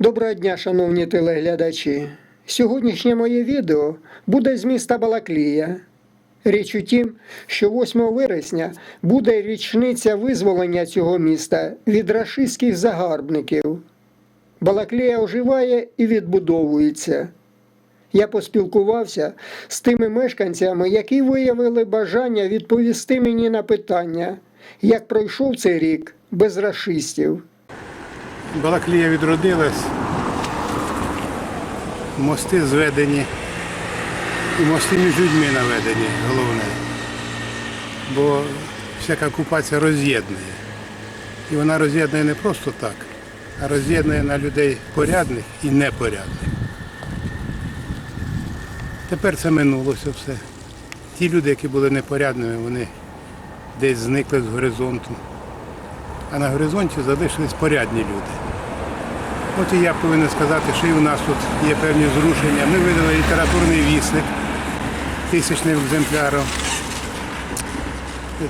Доброго дня, шановні телеглядачі. Сьогоднішнє моє відео буде з міста Балаклія. Річ у тім, що 8 вересня буде річниця визволення цього міста від рашистських загарбників. Балаклія оживає і відбудовується. Я поспілкувався з тими мешканцями, які виявили бажання відповісти мені на питання, як пройшов цей рік без рашистів. Балаклія відродилась, мости зведені, і мости між людьми наведені, головне. Бо всяка окупація роз'єднує. І вона роз'єднує не просто так, а роз'єднує на людей порядних і непорядних. Тепер це минулося все. Ті люди, які були непорядними, вони десь зникли з горизонту. А на горизонті залишились порядні люди. От і я повинен сказати, що і у нас тут є певні зрушення. Ми видали літературний вісник тисячним екземпляром.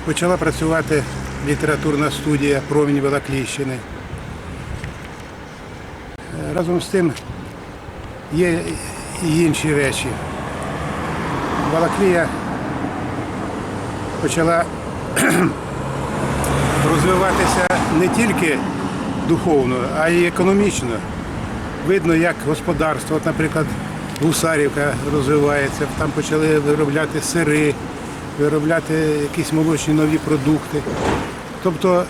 Почала працювати літературна студія Промінь Балакліщини. Е, Разом з тим є і інші речі. Балаклія почала розвиватися не тільки духовно, а й економічно. Видно, як господарство, от, наприклад, Гусарівка розвивається, там почали виробляти сири, виробляти якісь молочні нові продукти. Тобто е,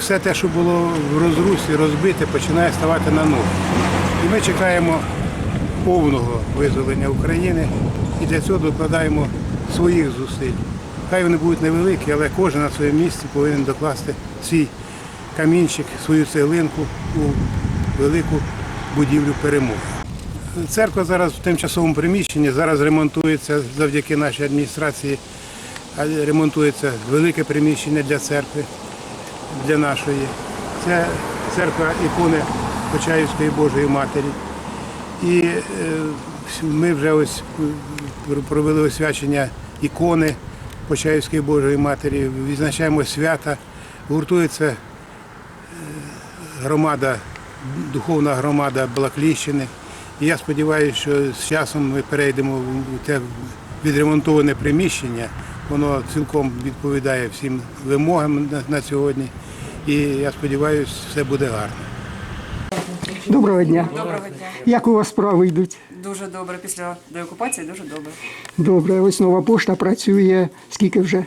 все те, що було в розрусі, розбите, починає ставати на ноги. І ми чекаємо повного визволення України і для цього докладаємо своїх зусиль. Хай вони будуть невеликі, але кожен на своєму місці повинен докласти свій камінчик, свою цеглинку у велику будівлю перемоги. Церква зараз в тимчасовому приміщенні, зараз ремонтується завдяки нашій адміністрації, ремонтується велике приміщення для церкви, для нашої. Це церква ікони Почаївської Божої Матері. І е, ми вже ось е, провели освячення ікони Почаївської Божої Матері, відзначаємо свята, гуртується громада, духовна громада Балакліщини. І я сподіваюся, що з часом ми перейдемо в те відремонтоване приміщення. Воно цілком відповідає всім вимогам на, на сьогодні. І я сподіваюся, все буде гарно. Доброго дня. Доброго дня. Як у вас справи йдуть? Дуже добре. Після деокупації дуже добре. Добре, ось нова пошта працює. Скільки вже?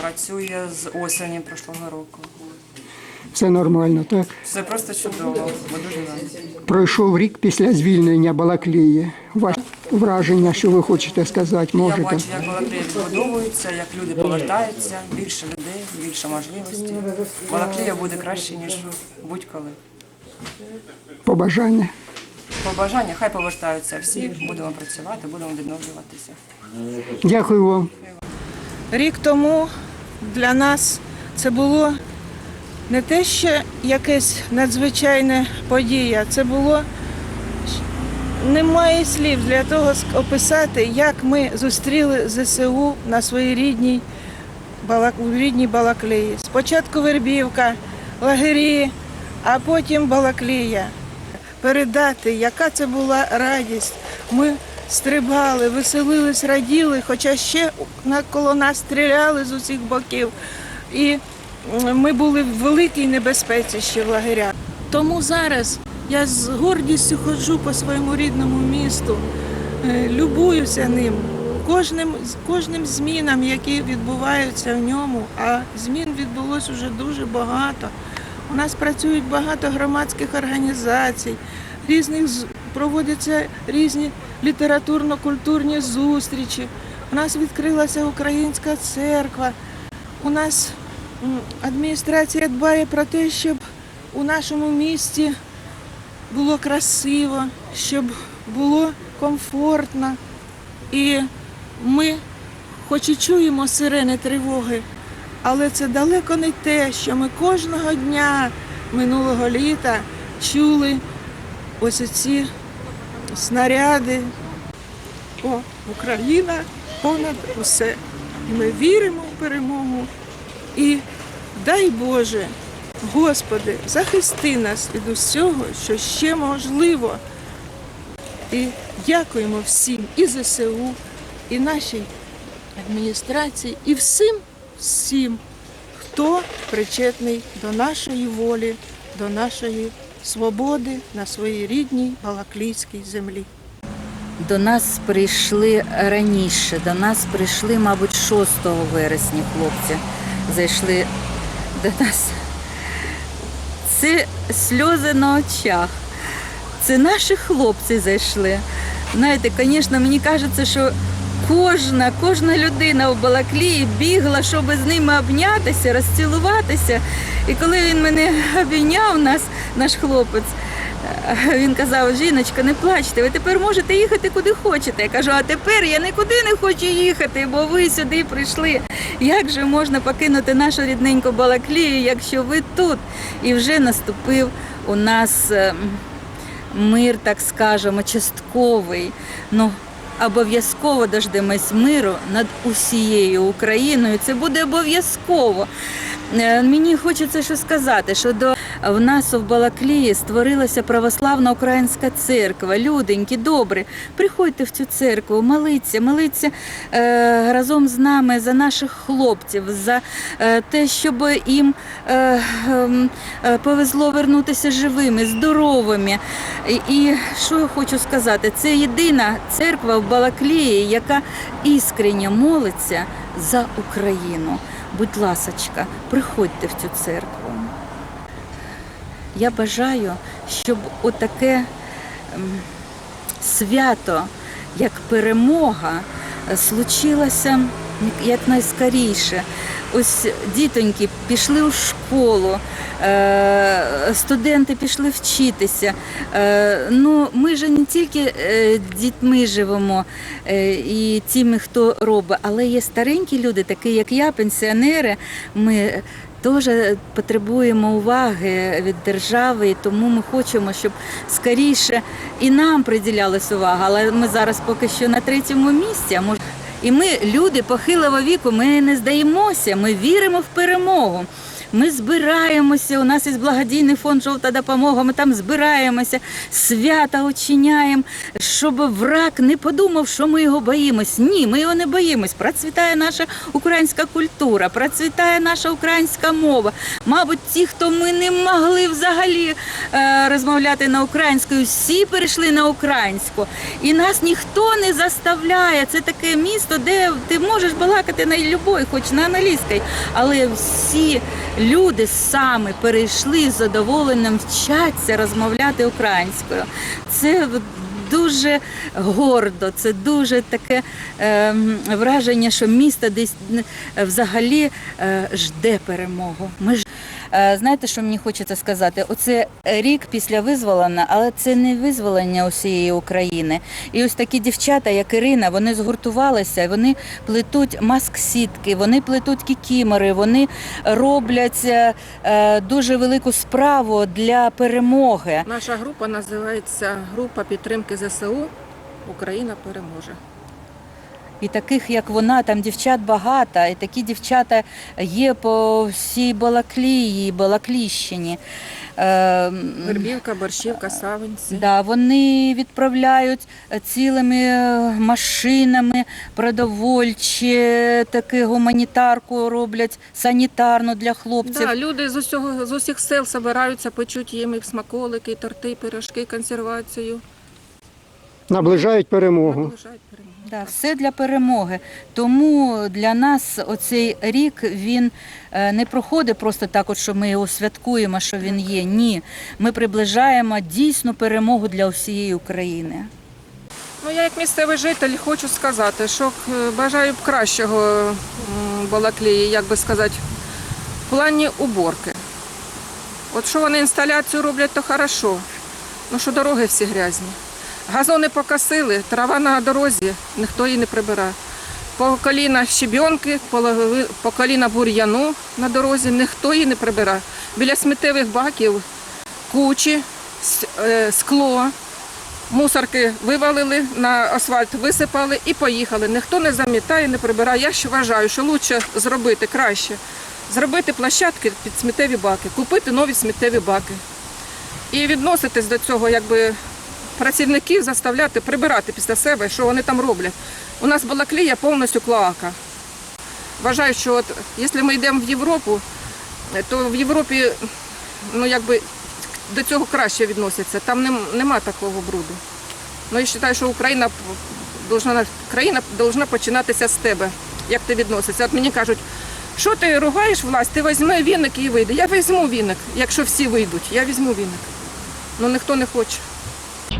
Працює з осені прошлого року. Все нормально, так? Все просто чудово. Ми дуже раді. Пройшов рік після звільнення Балаклії. Ваше враження, що ви хочете сказати, Я можете? бачу, як Балаклія відбудовується, як люди повертаються, більше людей, більше можливостей. Балаклія буде краще, ніж будь-коли. Побажання. Побажання, хай повертаються всі, будемо працювати, будемо відновлюватися. Дякую вам. Рік тому для нас це було не те, що якась надзвичайна подія, це було немає слів для того описати, як ми зустріли ЗСУ на своїй рідній Балак... у рідній Балаклії. Спочатку Вербівка, лагері, а потім Балаклія. Передати, яка це була радість. Ми стрибали, веселились, раділи, хоча ще коло нас стріляли з усіх боків. І ми були в великій небезпеці ще в лагерях. Тому зараз я з гордістю ходжу по своєму рідному місту, е, любуюся ним, кожним, кожним змінам, які відбуваються в ньому. А змін відбулось уже дуже багато. У нас працюють багато громадських організацій, різних проводяться різні літературно-культурні зустрічі. У нас відкрилася українська церква. У нас адміністрація дбає про те, щоб у нашому місті було красиво, щоб було комфортно. І ми, хоч і чуємо сирени тривоги, але це далеко не те, що ми кожного дня минулого літа чули ось ці снаряди. О, Україна понад усе. Ми віримо в перемогу. І дай Боже, Господи, захисти нас від усього, що ще можливо. І дякуємо всім і ЗСУ, і нашій адміністрації, і всім, всім, хто причетний до нашої волі, до нашої свободи на своїй рідній Балаклійській землі. До нас прийшли раніше. До нас прийшли, мабуть, 6 вересня хлопці. Зайшли до нас. Це сльози на очах. Це наші хлопці зайшли. Знаєте, звісно, мені кажеться, що кожна, кожна людина в Балаклії бігла, щоб з ними обнятися, розцілуватися. І коли він мене обійняв, нас, наш хлопець, він казав, жіночка, не плачте, ви тепер можете їхати куди хочете. Я кажу, а тепер я нікуди не хочу їхати, бо ви сюди прийшли. Як же можна покинути нашу рідненьку Балаклію, якщо ви тут? І вже наступив у нас е, мир, так скажемо, частковий. Ну, обов'язково дождемось миру над усією Україною. Це буде обов'язково. Е, Мені хочеться що сказати, що до в нас в Балаклії створилася православна українська церква. Люденькі, добрі, приходьте в цю церкву, моліться, моліться е, разом з нами за наших хлопців, за е, те, щоб їм е, ем, е, повезло вернутися живими, здоровими. І, і що я хочу сказати, це єдина церква в Балаклії, яка іскренньо молиться за Україну. Будь ласочка, приходьте в цю церкву. Я бажаю, щоб отаке ем, свято, як перемога, е, случилося якнайскоріше. Ось дітоньки пішли у школу, е, студенти пішли вчитися. Е, Ну, ми ж не тільки дітьми живемо і тими, хто робить, але є старенькі люди, такі як я, пенсіонери. Ми теж потребуємо уваги від держави, і тому ми хочемо, щоб скоріше і нам приділялась увага. Але ми зараз поки що на третьому місці. а І ми, люди похилого віку, ми не здаємося, ми віримо в перемогу. Ми збираємося. У нас є благодійний фонд Жовта допомога. Ми там збираємося, свята очиняємо, щоб враг не подумав, що ми його боїмось. Ні, ми його не боїмось. Процвітає наша українська культура, процвітає наша українська мова. Мабуть, ті, хто ми не могли взагалі е, розмовляти на українською, всі перейшли на українську. І нас ніхто не заставляє. Це таке місто, де ти можеш балакати на любой, хоч на англійській, але всі люди саме перейшли з задоволенням вчаться розмовляти українською. Це дуже гордо, це дуже таке е, враження, що місто десь взагалі е, жде перемогу. Ми Знаєте, що мені хочеться сказати? Оце рік після визволення, але це не визволення усієї України. І ось такі дівчата, як Ірина, вони згуртувалися, вони плетуть маск-сітки, вони плетуть кікімори, вони роблять е, е, дуже велику справу для перемоги. Наша група називається Група підтримки ЗСУ Україна переможе. І таких, як вона, там дівчат багато, і такі дівчата є по всій Балаклії, Балакліщині. Е, Вербівка, борщівка, савинці. Да, вони відправляють цілими е, машинами продовольчі, таке гуманітарку роблять, санітарну для хлопців. Да, люди з усього з усіх сел збираються, печуть їм їх смаколики, торти, пирожки, консервацію. Наближають перемогу. Наближають перемогу. Да, все для перемоги. Тому для нас оцей рік він е, не проходить просто так, от, що ми його святкуємо, що він є. Ні, ми приближаємо дійсну перемогу для всієї України. Ну, я як місцевий житель хочу сказати, що е, бажаю б кращого Балаклії, як би сказати, в плані уборки. От що вони інсталяцію роблять, то хорошо. Ну що дороги всі грязні. Газони покосили, трава на дорозі, ніхто її не прибирає. По коліна полови- по коліна бур'яну на дорозі, ніхто її не прибирає. Біля сміттєвих баків кучі, е, скло, мусорки вивалили, на асфальт висипали і поїхали. Ніхто не замітає, не прибирає. Я ще вважаю, що краще зробити краще. зробити площадки під сміттєві баки, купити нові сміттєві баки і відноситись до цього, якби працівників заставляти прибирати після себе, що вони там роблять. У нас Балаклія повністю клоака. Вважаю, що от, якщо ми йдемо в Європу, то в Європі ну, якби, до цього краще відносяться. Там нем, нема такого бруду. Ну, я вважаю, що Україна должна, країна повинна починатися з тебе, як ти відносишся. От мені кажуть, що ти ругаєш власть, ти візьми віник і вийди. Я візьму віник, якщо всі вийдуть, я візьму віник. Ну ніхто не хоче.